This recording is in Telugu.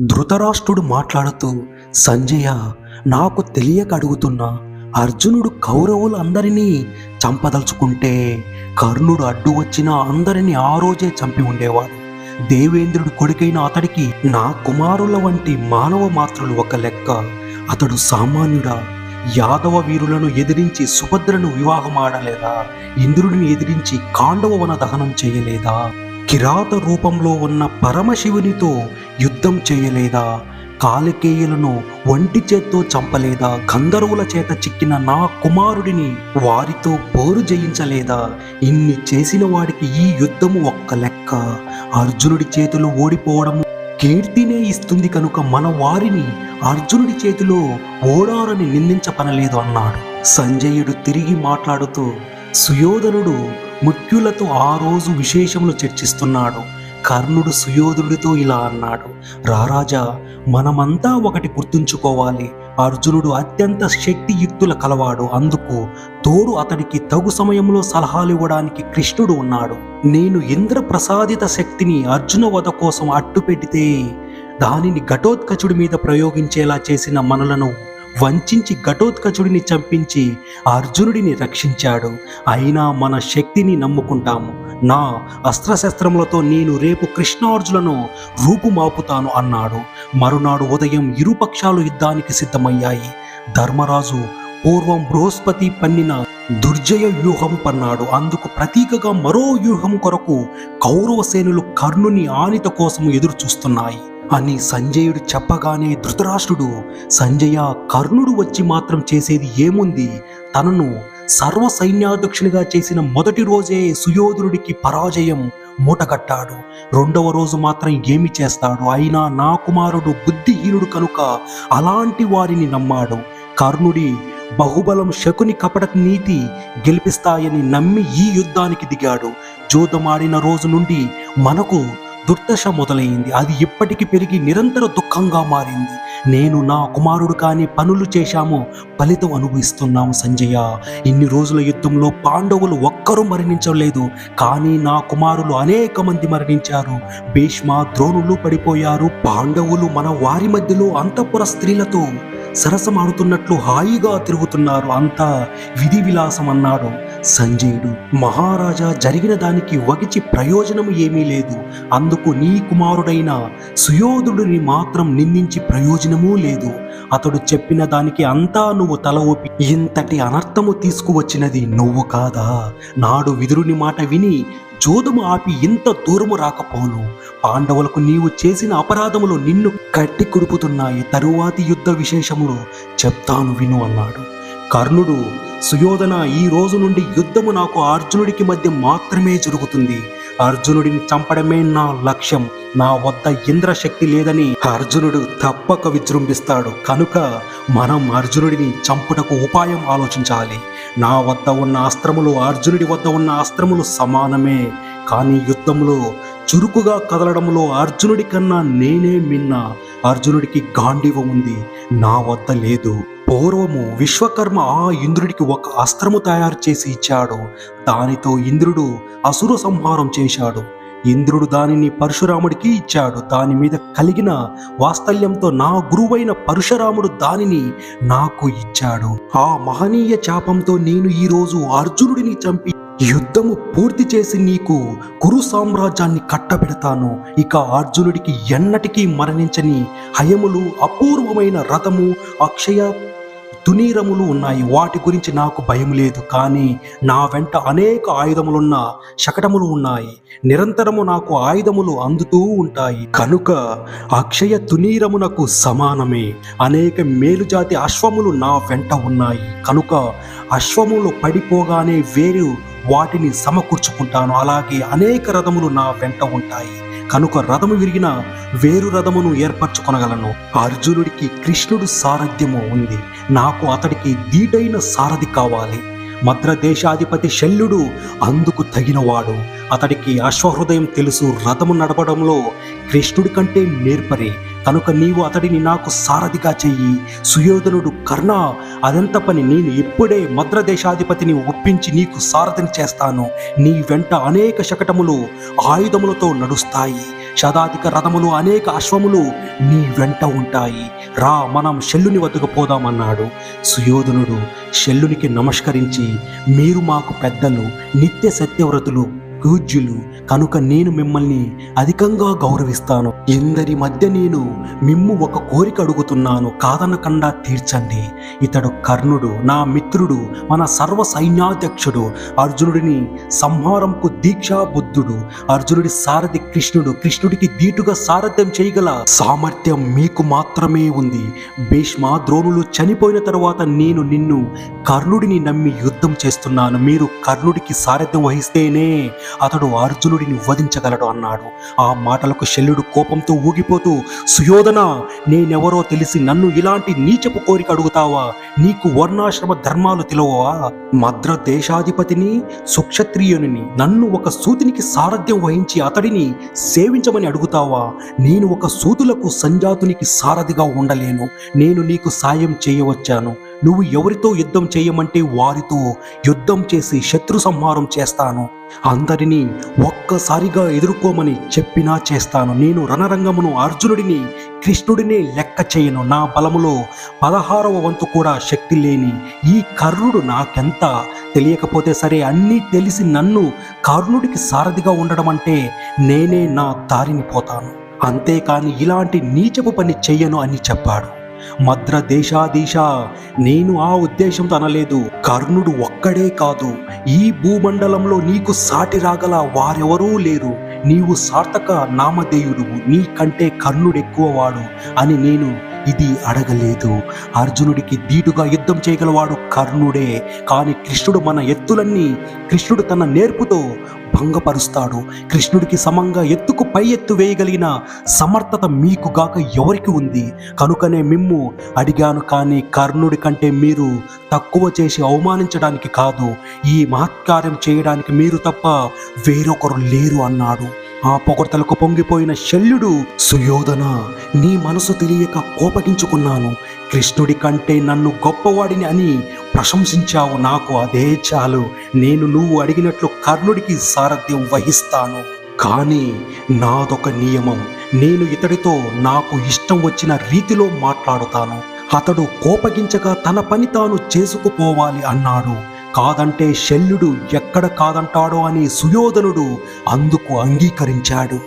ధృతరాష్ట్రుడు మాట్లాడుతూ సంజయ నాకు తెలియక అడుగుతున్నా అర్జునుడు కౌరవులు అందరినీ చంపదలుచుకుంటే కర్ణుడు అడ్డు వచ్చిన అందరినీ ఆ రోజే చంపి ఉండేవాడు. దేవేంద్రుడు కొడుకైన అతడికి నా కుమారుల వంటి మానవ మాత్రులు ఒక లెక్క. అతడు సామాన్యుడా యాదవ వీరులను ఎదిరించి సుభద్రను వివాహమాడలేదా? ఇంద్రుడిని ఎదిరించి కాండవ వన దహనం చేయలేదా? కిరాత రూపంలో ఉన్న పరమశివునితో యుద్ధం చేయలేదా? కాలికేయులను ఒంటి చేత్తో చంపలేదా? గంధర్వుల చేత చిక్కిన నా కుమారుడిని వారితో పోరు జయించలేదా? ఇన్ని చేసిన వాడికి ఈ యుద్ధము ఒక్క లెక్క. అర్జునుడి చేతిలో ఓడిపోవడము కీర్తినే ఇస్తుంది కనుక మన వారిని అర్జునుడి చేతిలో ఓడారని నిందించపనలేదు అన్నాడు. సంజయుడు తిరిగి మాట్లాడుతూ సుయోధనుడు ముఖ్యులతో ఆ రోజు విశేషములు చర్చిస్తున్నాడు. కర్ణుడు సుయోధుడితో ఇలా అన్నాడు రారాజా మనమంతా ఒకటి గుర్తుంచుకోవాలి. అర్జునుడు అత్యంత శక్తియుక్తుల కలవాడు. అందుకు తోడు అతడికి తగు సమయంలో సలహాలు ఇవ్వడానికి కృష్ణుడు ఉన్నాడు. నేను ఇంద్ర ప్రసాదిత శక్తిని అర్జున వధ కోసం అట్టు పెడితే దానిని ఘటోత్కచుడి మీద ప్రయోగించేలా చేసిన మనలను వంచించి ఘటోత్కచుడిని చంపించి అర్జునుడిని రక్షించాడు. అయినా మన శక్తిని నమ్ముకుంటాము. నా అస్త్రశస్త్రములతో నేను రేపు కృష్ణార్జులను రూపుమాపుతాను అన్నాడు. మరునాడు ఉదయం ఇరుపక్షాలు యుద్ధానికి సిద్ధమయ్యాయి. ధర్మరాజు పూర్వం బృహస్పతి పన్నిన దుర్జయ వ్యూహం పన్నాడు. అందుకు ప్రతీకగా మరో వ్యూహం కొరకు కౌరవ సేనులు కర్ణుని ఆనిత కోసం ఎదురు చూస్తున్నాయి అని సంజయుడు చెప్పగానే ధృతరాష్ట్రుడు సంజయ కర్ణుడు వచ్చి మాత్రం చేసేది ఏముంది? తనను సర్వ సైన్యాధ్యక్షునిగా చేసిన మొదటి రోజే సుయోధనుడికి పరాజయం మూటగట్టాడు. రెండవ రోజు మాత్రం ఏమి చేస్తాడు? అయినా నా కుమారుడు బుద్ధిహీనుడు కనుక అలాంటి వారిని నమ్మాడు. కర్ణుడి బహుబలం శకుని కపట నీతి గెలిపిస్తాయని నమ్మి ఈ యుద్ధానికి దిగాడు. జోదమాడిన రోజు నుండి మనకు దుర్దశ మొదలైంది. అది ఇప్పటికి పెరిగి నిరంతర దుఃఖంగా మారింది. నేను నా కుమారుడు కాని పనులు చేశాము ఫలితం అనుభవిస్తున్నాము సంజయ. ఇన్ని రోజుల యుద్ధంలో పాండవులు ఒక్కరూ మరణించలేదు. కానీ నా కుమారులు అనేక మంది మరణించారు. భీష్మ ద్రోణులు పడిపోయారు. పాండవులు మన వారి మధ్యలో అంతఃపుర స్త్రీలతో సరసమాడుతున్నట్లు హాయిగా తిరుగుతున్నారు. అంతా విధి విలాసం అన్నాడు సంజయుడు మహారాజా జరిగిన దానికి వగిచి ప్రయోజనం ఏమీ లేదు. అందుకు నీ కుమారుడైన సుయోధుడిని మాత్రం నిందించి ప్రయోజనమూ లేదు. అతడు చెప్పిన దానికి అంతా నువ్వు తల ఊపి ఇంతటి అనర్థము తీసుకువచ్చినది నువ్వు కాదా? నాడు విదురుని మాట విని జోదము ఆపి ఇంత దూరము రాకపోను. పాండవులకు నీవు చేసిన అపరాధములు నిన్ను కట్టి కుడుపుతున్నాయి. తరువాతి యుద్ధ విశేషములు చెప్తాను విను అన్నాడు. కర్ణుడు సుయోధన ఈ రోజు నుండి యుద్ధము నాకు అర్జునుడికి మధ్య మాత్రమే జరుగుతుంది. అర్జునుడిని చంపడమే నా లక్ష్యం. నా వద్ద ఇంద్రశక్తి లేదని అర్జునుడు తప్పక విజృంభిస్తాడు. కనుక మనం అర్జునుడిని చంపుటకు ఉపాయం ఆలోచించాలి. నా వద్ద ఉన్న అస్త్రములు అర్జునుడి వద్ద ఉన్న అస్త్రములు సమానమే. కానీ యుద్ధంలో చురుకుగా కదలడంలో అర్జునుడి కన్నా నేనే మిన్న. అర్జునుడికి గాంధీవం ఉంది. నా వద్ద లేదు. పూర్వము విశ్వకర్మ ఆ ఇంద్రుడికి ఒక అస్త్రము తయారు చేసి ఇచ్చాడు. దానితో ఇంద్రుడు అసురు సంహారం చేశాడు. ఇంద్రుడు దానిని పరశురాముడికి ఇచ్చాడు. దాని మీద కలిగిన వాత్సల్యంతో నా గురువైన పరశురాముడు దానిని నాకు ఇచ్చాడు. ఆ మహనీయ చాపంతో నేను ఈరోజు అర్జునుడిని చంపి యుద్ధము పూర్తి చేసి నీకు కురు సామ్రాజ్యాన్ని కట్టబెడతాను. ఇక అర్జునుడికి ఎన్నటికీ మరణించని హయములు అపూర్వమైన రథము అక్షయ తునీరములు ఉన్నాయి. వాటి గురించి నాకు భయం లేదు. కానీ నా వెంట అనేక ఆయుధములున్న శకటములు ఉన్నాయి. నిరంతరము నాకు ఆయుధములు అందుతూ ఉంటాయి. కనుక అక్షయ తునీరమునకు సమానమే. అనేక మేలుజాతి అశ్వములు నా వెంట ఉన్నాయి. కనుక అశ్వములు పడిపోగానే వేరు వాటిని సమకూర్చుకుంటాను. అలాగే అనేక రథములు నా వెంట ఉంటాయి. కనుక రథము విరిగిన వేరు రథమును ఏర్పరచుకొనగలను. అర్జునుడికి కృష్ణుడు సారథ్యము ఉంది. నాకు అతడికి దీటైన సారథి కావాలి. మద్ర దేశాధిపతి శల్యుడు అందుకు తగినవాడు. అతడికి అశ్వహృదయం తెలుసు. రథము నడపడంలో కృష్ణుడి కంటే నేర్పరి. కనుక నీవు అతడిని నాకు సారథిగా చెయ్యి. సుయోధనుడు కర్ణ అదంత పని? నేను ఇప్పుడే మద్రదేశాధిపతిని ఒప్పించి నీకు సారథిని చేస్తాను. నీ వెంట అనేక శకటములు ఆయుధములతో నడుస్తాయి. శతాధిక రథములు అనేక అశ్వములు నీ వెంట ఉంటాయి. రా మనం శల్లుని వద్దకు పోదామన్నాడు. సుయోధనుడు శల్లునికి నమస్కరించి మీరు మాకు పెద్దలు నిత్య సత్యవ్రతులు పూజ్యులు కనుక నేను మిమ్మల్ని అధికంగా గౌరవిస్తాను. ఇందరి మధ్య నేను మిమ్ము ఒక కోరిక అడుగుతున్నాను. కాదనకుండా తీర్చండి. ఇతడు కర్ణుడు నా మిత్రుడు మన సర్వ సైన్యాధ్యక్షుడు అర్జునుడిని సంహారంకు దీక్షా బుద్ధుడు అర్జునుడి సారథి కృష్ణుడు కృష్ణుడికి దీటుగా సారథ్యం చేయగల సామర్థ్యం మీకు మాత్రమే ఉంది. భీష్మ ద్రోణులు చనిపోయిన తరువాత నేను నిన్ను కర్ణుడిని నమ్మి యుద్ధం చేస్తున్నాను. మీరు కర్ణుడికి సారథ్యం వహిస్తేనే అతడు అర్జునుడిని వధించగలడు అన్నాడు. ఆ మాటలకు శల్యుడు కోపంతో ఊగిపోతూ సుయోధన నేనెవరో తెలిసి నన్ను ఇలాంటి నీచపు కోరిక అడుగుతావా? నీకు వర్ణాశ్రమ ధర్మాలు తెలవవా? మద్ర దేశాధిపతిని సుక్షత్రియుని నన్ను ఒక సూతినికి సారథ్యం వహించి అతడిని సేవించమని అడుగుతావా? నేను ఒక సూతులకు సంజాతునికి సారథిగా ఉండలేను. నేను నీకు సాయం చేయవచ్చాను. నువ్వు ఎవరితో యుద్ధం చేయమంటే వారితో యుద్ధం చేసి శత్రు సంహారం చేస్తాను. అందరినీ ఒక్కసారిగా ఎదుర్కోమని చెప్పినా చేస్తాను. నేను రణరంగమును అర్జునుడిని కృష్ణుడినే లెక్క చేయను. నా బలములో పదహారవ వంతు కూడా శక్తి లేని ఈ కర్ణుడు నాకెంత తెలియకపోతే సరే అన్నీ తెలిసి నన్ను కర్ణుడికి సారథిగా ఉండడం అంటే నేనే నా దారిని పోతాను. అంతేకాని ఇలాంటి నీచపు పని చెయ్యను అని చెప్పాడు. మద్ర దేశాధీశ నేను ఆ ఉద్దేశంతో అనలేదు కర్ణుడు ఒక్కడే కాదు ఈ భూమండలంలో నీకు సాటి రాగల వారెవరూ లేరు. నీవు సార్థక నామధేయుడు నీకంటే కర్ణుడు ఎక్కువవాడు అని నేను ఇది అడగలేదు. అర్జునుడికి ధీటుగా యుద్ధం చేయగలవాడు కర్ణుడే. కానీ కృష్ణుడు మన ఎత్తులన్నీ కృష్ణుడు తన నేర్పుతో భంగపరుస్తాడు. కృష్ణుడికి సమంగా ఎత్తుకు పై ఎత్తు వేయగలిగిన సమర్థత మీకు గాక ఎవరికి ఉంది? కనుకనే మిమ్ము అడిగాను కానీ కర్ణుడి కంటే మీరు తక్కువ చేసి అవమానించడానికి కాదు. ఈ మహత్కార్యం చేయడానికి మీరు తప్ప వేరొకరు లేరు అన్నాడు. ఆ పొగడ్తలకు పొంగిపోయిన శల్యుడు సుయోధన నీ మనసు తెలియక కోపగించుకున్నాను. కృష్ణుడి కంటే నన్ను గొప్పవాడిని అని ప్రశంసించావు నాకు అదే చాలు. నేను నువ్వు అడిగినట్లు కర్ణుడికి సారథ్యం వహిస్తాను. కానీ నాదొక నియమం. నేను ఇతడితో నాకు ఇష్టం వచ్చిన రీతిలో మాట్లాడుతాను. అతడు కోపగించగా తన పని తాను చేసుకుపోవాలి అన్నాడు. కాదంటే శల్యుడు ఎక్కడ కాదంటాడో అని సుయోధనుడు అందుకు అంగీకరించాడు.